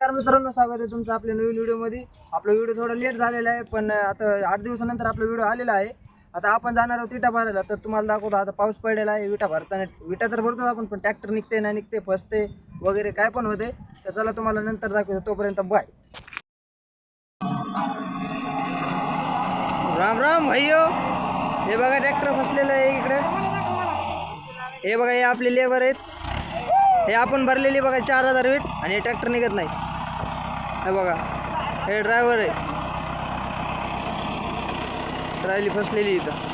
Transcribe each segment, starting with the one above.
नमस्कार मित्रांनो स्वागत आहे तुमचं आपल्या नवीन व्हिडिओमध्ये. आपला व्हिडिओ थोडा लेट झालेला आहे पण आता आठ दिवसानंतर आपला व्हिडिओ आलेला आहे. आता आपण जाणार आहोत विटा भरायला तर तुम्हाला दाखवतो आता पाऊस पडलेला आहे विटा भरताना विटा तर भरतो आपण पण ट्रॅक्टर निघते ना निघते फसते वगैरे काय पण होते तर चला तुम्हाला नंतर दाखवतो तोपर्यंत बाय राम राम भाईयो हे बघा ट्रॅक्टर फसलेलं आहे इकडे. हे बघा हे आपले लेबर आहेत. हे आपण भरलेली बघा चार हजार वीट आणि हे ट्रॅक्टर निघत नाही. हे बघा हे ड्रायव्हर आहे. ट्रायली फसलेली इथं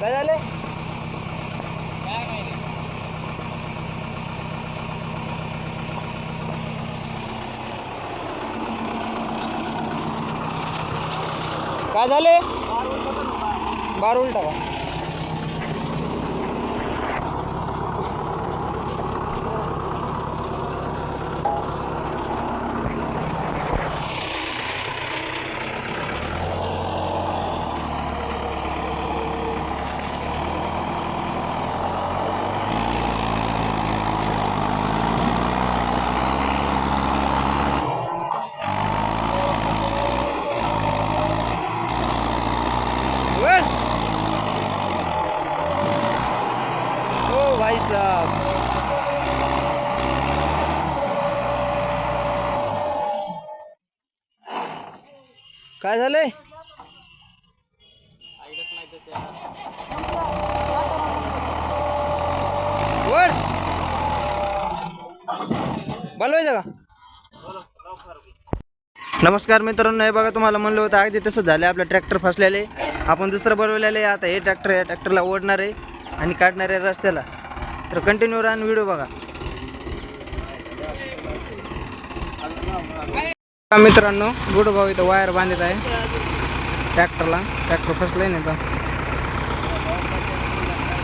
काय झालं काय झाले? बार उलटा का वर ओ भाई साहब काय झालंय? वर बोलवायचं का? नमस्कार मित्रांनो हे बघा तुम्हाला म्हणलं होतं अगदी तसं झालं आपलं ट्रॅक्टर फसलेले. आपण दुसरं बनवलेलं आहे आता हे ट्रॅक्टर या ट्रॅक्टरला ओढणार आहे आणि काढणार आहे रस्त्याला. तर कंटिन्यू राहून व्हिडिओ बघा. मित्रांनो गुड भाऊ इथं वायर बांधत आहे. ट्रॅक्टरला. ट्रॅक्टर फसलंय नाही तर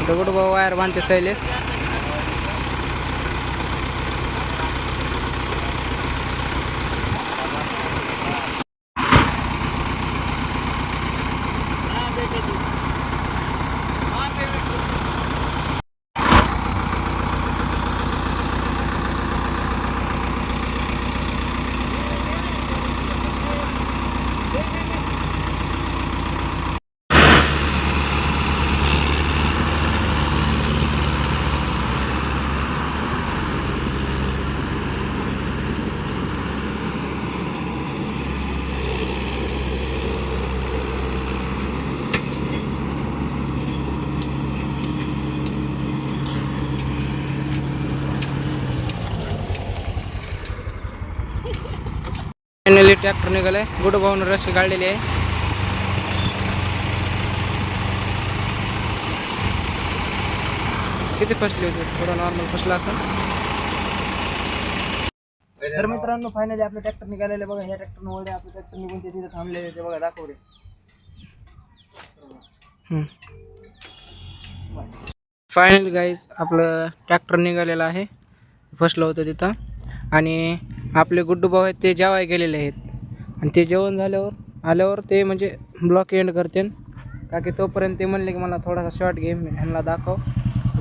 इथं गुडभाऊ वायर बांधते सैलेस फायनली ट्रॅक्टर निघालाय. गुडभाऊन रशी काढलेली आहे. किती फसली होती? थोडं नॉर्मल फसला असं. तर मित्रांनो फायनली आपलं ट्रॅक्टर निघालेलं बघा. ह्या ट्रॅक्टर वगैरे आपलं ट्रॅक्टर निघून ते तिथे थांबलेले ते बघा दाखवले फायनली गाईज आपलं ट्रॅक्टर निघालेलं आहे. फसलं होतं तिथं. आणि आपले गुड्डू भाऊ आहेत ते जेवाय गेलेले आहेत. आणि ते जेवण झाल्यावर आल्यावर ते म्हणजे ब्लॉक एंड करते. का की तोपर्यंत ते म्हणले की मला थोडासा शॉर्ट गेम ह्यांना दाखव.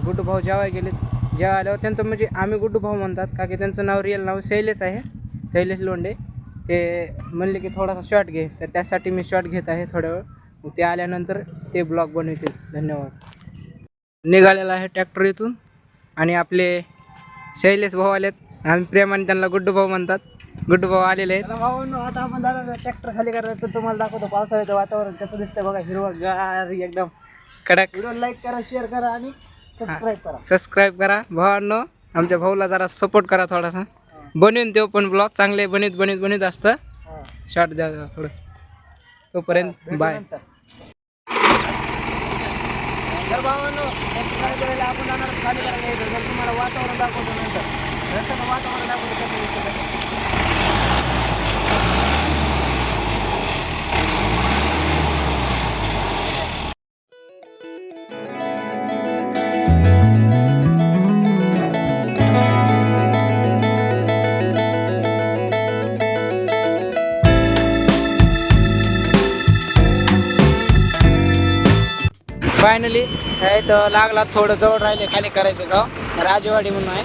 गुड्डू भाऊ जेवाय गेलेत. जेव्हा आल्यावर त्यांचं म्हणजे आम्ही गुड्डू भाऊ म्हणतात. का की त्यांचं नाव रिअल नाव शैलेश आहे. शैलेश लोंडे ते म्हणले की थोडासा शॉर्ट घे. तर त्यासाठी मी शॉर्ट घेत आहे थोड्या वेळ. मग ते आल्यानंतर ते ब्लॉग बनवतील. धन्यवाद. निघालेला आहे ट्रॅक्टर इथून. आणि आपले शैलेश भाऊ आलेत. आम्ही प्रेमाने त्यांना गुड्डू भाऊ म्हणतात. गुड्डू भाऊ आलेले आहेत. भाऊ आता आपण जाणार ट्रॅक्टर खाली करायचं तर तुम्हाला दाखवतो पावसाळ्याचं वातावरण कसं दिसतंय बघा. हिरवं गार एकदम. कडक. व्हिडिओ लाईक करा शेअर करा आणि सबस्क्राईब करा. सबस्क्राईब करा. भावांनो आमच्या भाऊला जरा सपोर्ट करा थोडासा. बनवून देऊ पण ब्लॉग चांगले बनीत बनीत बनीत असतं. शॉर्ट द्या थोडं. तोपर्यंत बाय तर भावांनो आपण जाणार खाली करायला. तुम्हाला वातावरण दाखवतो नंतर. फायनली हे तर लागला थोडं जवळ राहिले खाली करायचं गाव. राजेवाडी म्हणून आहे.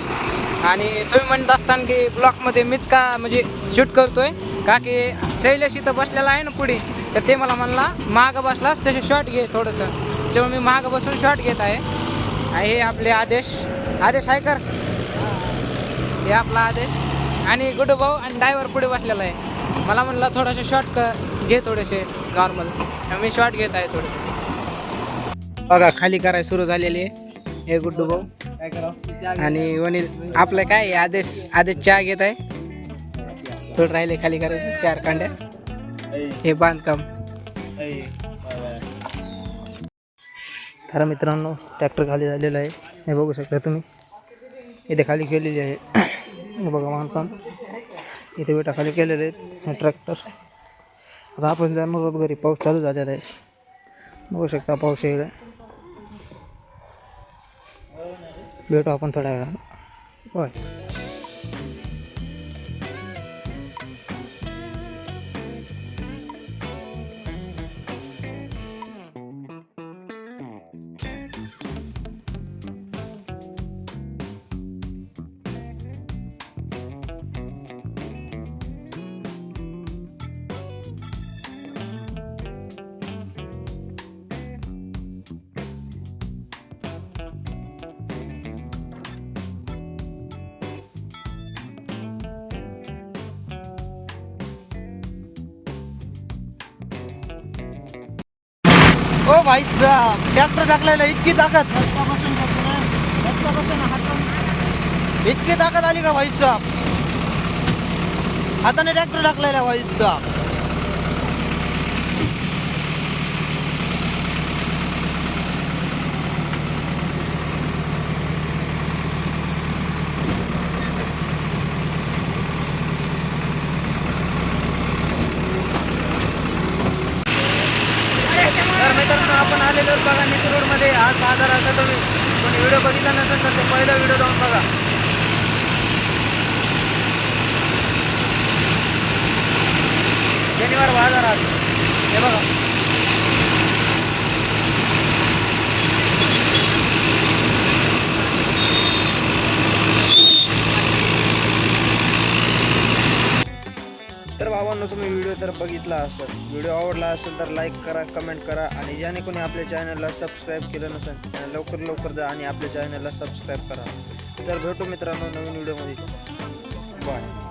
आणि तुम्ही म्हणत असताना की ब्लॉकमध्ये मीच का म्हणजे शूट करतोय. का की शैलेश इथं बसलेला आहे ना पुढे तर ते मला म्हणला मागं बसलास तसे शॉट घे थोडंसं. जेव्हा मी मागं बसून शॉट घेत आहे आणि हे आपले आदेश. आदेश आहे कर हे आपला आदेश. आणि गुडू भाऊ आणि ड्रायव्हर पुढे बसलेला आहे. मला म्हणला थोडासे शॉर्ट क घे थोडेसे नॉर्मल मी शॉर्ट घेत आहे थोडे. बघा खाली करायला सुरू झालेली आहे. हे गुड्डू भाऊ. आणि वनील आपलं काय आदेश आदेश चहा घेत आहे. थोडं राहिले खाली करायचं चार कांड्या. हे बांधकाम. तर मित्रांनो ट्रॅक्टर खाली झालेलं आहे. हे बघू शकता तुम्ही. इथे खाली केलेली आहे. बघा बांधकाम. इथे विटा खाली केलेले आहेत. हे ट्रॅक्टर आता आपण जाणार आहोत घरी. पाऊस चालू झालेला आहे. बघू शकता पाऊस येईल. भेटू आपण थोड्या वेळानं होय ओ भाई ट्रॅक्टर टाकलेला इतकी ताकद. इतकी ताकद आली का भाई साहब हाताने ट्रॅक्टर टाकलेला भाई साहब तर मित्रांनो आपण बघा निती रोडमध्ये आज बाजाराचा तुम्ही कोणी व्हिडिओ बघितला नसेल तर पहिला व्हिडिओ जाऊन बघा. शनिवार बाजार आज. हे बघा. तर बाबांनो तुम्ही व्हिडिओ तर बघितला असेल. व्हिडिओ आवडला असेल तर लाईक करा कमेंट करा आणि ज्याने कोणी आपल्या चॅनलला सबस्क्राईब केलं नसेल त्याने लवकर लवकर जा आणि आपल्या चॅनलला सबस्क्राईब करा. तर भेटू मित्रांनो नवीन व्हिडिओमध्ये. बाय